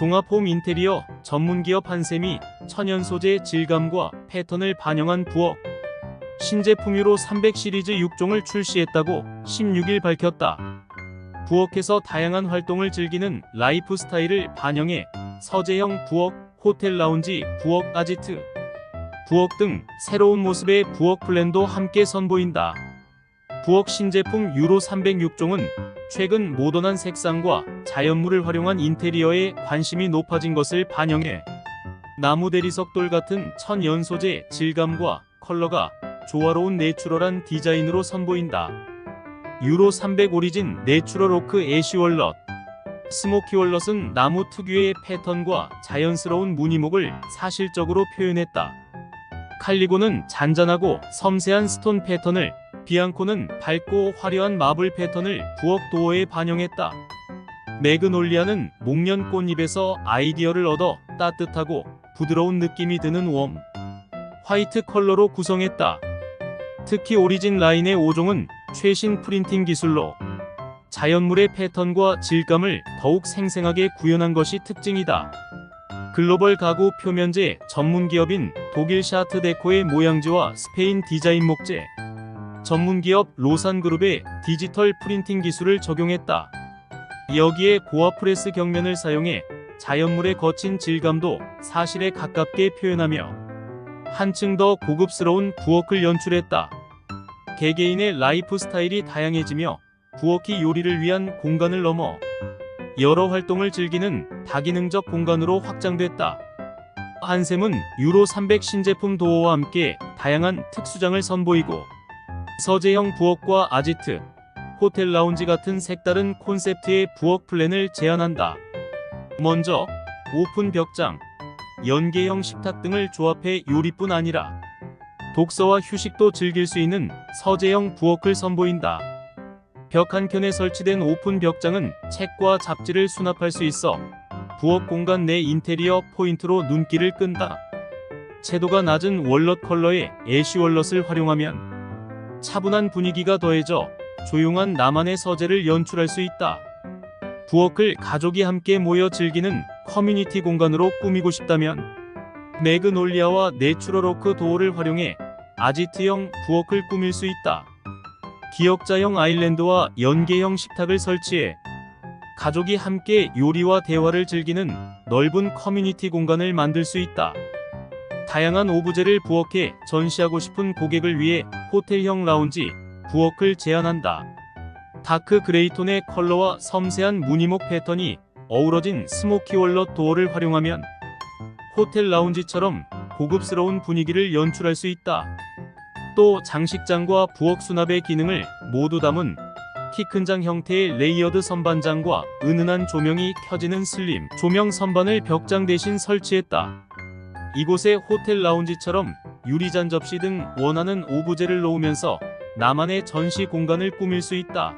종합홈 인테리어 전문기업 한샘이 천연 소재 질감과 패턴을 반영한 부엌 신제품 유로 300 시리즈 6종을 출시했다고 16일 밝혔다. 부엌에서 다양한 활동을 즐기는 라이프 스타일을 반영해 서재형 부엌, 호텔 라운지, 부엌 아지트, 부엌 등 새로운 모습의 부엌 플랜도 함께 선보인다. 부엌 신제품 유로 306종은 최근 모던한 색상과 자연물을 활용한 인테리어에 관심이 높아진 것을 반영해 나무 대리석 돌 같은 천연 소재 질감과 컬러가 조화로운 내추럴한 디자인으로 선보인다. 유로 300 오리진 내추럴 오크 애쉬 월넛 스모키 월넛은 나무 특유의 패턴과 자연스러운 무늬목을 사실적으로 표현했다. 칼리고는 잔잔하고 섬세한 스톤 패턴을 비앙코는 밝고 화려한 마블 패턴을 부엌 도어에 반영했다. 매그놀리아는 목련 꽃잎에서 아이디어를 얻어 따뜻하고 부드러운 느낌이 드는 웜 화이트 컬러로 구성했다. 특히 오리진 라인의 5종은 최신 프린팅 기술로 자연물의 패턴과 질감을 더욱 생생하게 구현한 것이 특징이다. 글로벌 가구 표면제 전문 기업인 독일 샤트 데코의 모양지와 스페인 디자인 목재 전문 기업 로산그룹의 디지털 프린팅 기술을 적용했다. 여기에 고압 프레스 경면을 사용해 자연물의 거친 질감도 사실에 가깝게 표현하며 한층 더 고급스러운 부엌을 연출했다. 개개인의 라이프 스타일이 다양해지며 부엌이 요리를 위한 공간을 넘어 여러 활동을 즐기는 다기능적 공간으로 확장됐다. 한샘은 유로 300 신제품 도어와 함께 다양한 특수장을 선보이고 서재형 부엌과 아지트, 호텔 라운지 같은 색다른 콘셉트의 부엌 플랜을 제안한다. 먼저 오픈 벽장, 연계형 식탁 등을 조합해 요리뿐 아니라 독서와 휴식도 즐길 수 있는 서재형 부엌을 선보인다. 벽 한켠에 설치된 오픈 벽장은 책과 잡지를 수납할 수 있어 부엌 공간 내 인테리어 포인트로 눈길을 끈다. 채도가 낮은 월넛 컬러의 애쉬 월넛을 활용하면 차분한 분위기가 더해져 조용한 나만의 서재를 연출할 수 있다. 부엌을 가족이 함께 모여 즐기는 커뮤니티 공간으로 꾸미고 싶다면 매그놀리아와 내추럴 오크 도어를 활용해 아지트형 부엌을 꾸밀 수 있다. 기역자형 아일랜드와 연계형 식탁을 설치해 가족이 함께 요리와 대화를 즐기는 넓은 커뮤니티 공간을 만들 수 있다. 다양한 오브제를 부엌에 전시하고 싶은 고객을 위해 호텔형 라운지, 부엌을 제안한다. 다크 그레이톤의 컬러와 섬세한 무늬목 패턴이 어우러진 스모키 월넛 도어를 활용하면 호텔 라운지처럼 고급스러운 분위기를 연출할 수 있다. 또 장식장과 부엌 수납의 기능을 모두 담은 키 큰 장 형태의 레이어드 선반장과 은은한 조명이 켜지는 슬림 조명 선반을 벽장 대신 설치했다. 이곳에 호텔 라운지처럼 유리잔 접시 등 원하는 오브제를 놓으면서 나만의 전시 공간을 꾸밀 수 있다.